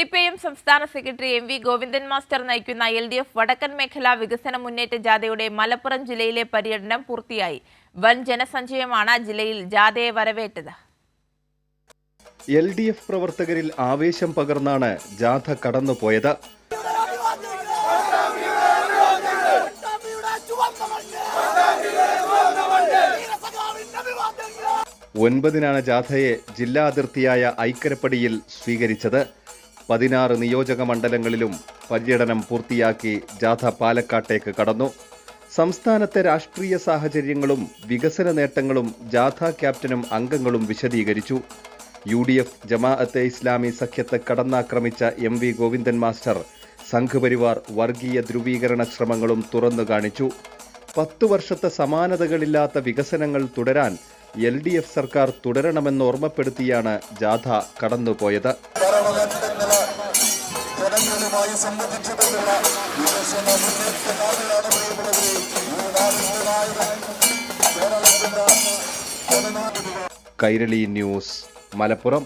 C P M സംസ്ഥാന secretary M V Govindan master നയിക്കുന്ന L D F വടക്കൻ മേഖലാ വികസന മുന്നേറ്റ ജാഥയുടെ മലപ്പുറം ജില്ലയിലെ പര്യടനം പൂർത്തിയായി. വൻ ജനസഞ്ചയമാണ് ജില്ലയിൽ ജാഥയെ വരവേറ്റത്. എൽ ഡി എഫ് പ്രവർത്തകരിൽ ആവേശം പകർന്നാണ് ജാഥ കടന്നുപോയത്. ഒൻപതിനാണ് ജാഥയെ ജില്ലാ അതിർത്തിയായ ഐക്കരപ്പടിയിൽ സ്വീകരിച്ചത്. പതിനാറ് നിയോജക മണ്ഡലങ്ങളിലും പര്യടനം പൂർത്തിയാക്കി ജാഥ പാലക്കാട്ടേക്ക് കടന്നു. സംസ്ഥാനത്തെ രാഷ്ട്രീയ സാഹചര്യങ്ങളും വികസന നേട്ടങ്ങളും ജാഥ ക്യാപ്റ്റനും അംഗങ്ങളും വിശദീകരിച്ചു. U D F Jamaate Islami സഖ്യത്തെ കടന്നാക്രമിച്ച M V Govindan master Sangh Parivar വർഗീയ ധ്രുവീകരണ ശ്രമങ്ങളും തുറന്നു കാണിച്ചു. പത്തു വർഷത്തെ സമാനതകളില്ലാത്ത വികസനങ്ങൾ തുടരാൻ എൽ ഡി എഫ് സർക്കാർ തുടരണമെന്ന് ഓർമ്മപ്പെടുത്തിയാണ് ജാഥ കടന്നുപോയത്. ജനങ്ങളുമായി സംബന്ധിച്ചിട്ടുള്ള വികസന മുന്നേറ്റ കേരളത്തിന്റെ കൈരളി ന്യൂസ് മലപ്പുറം.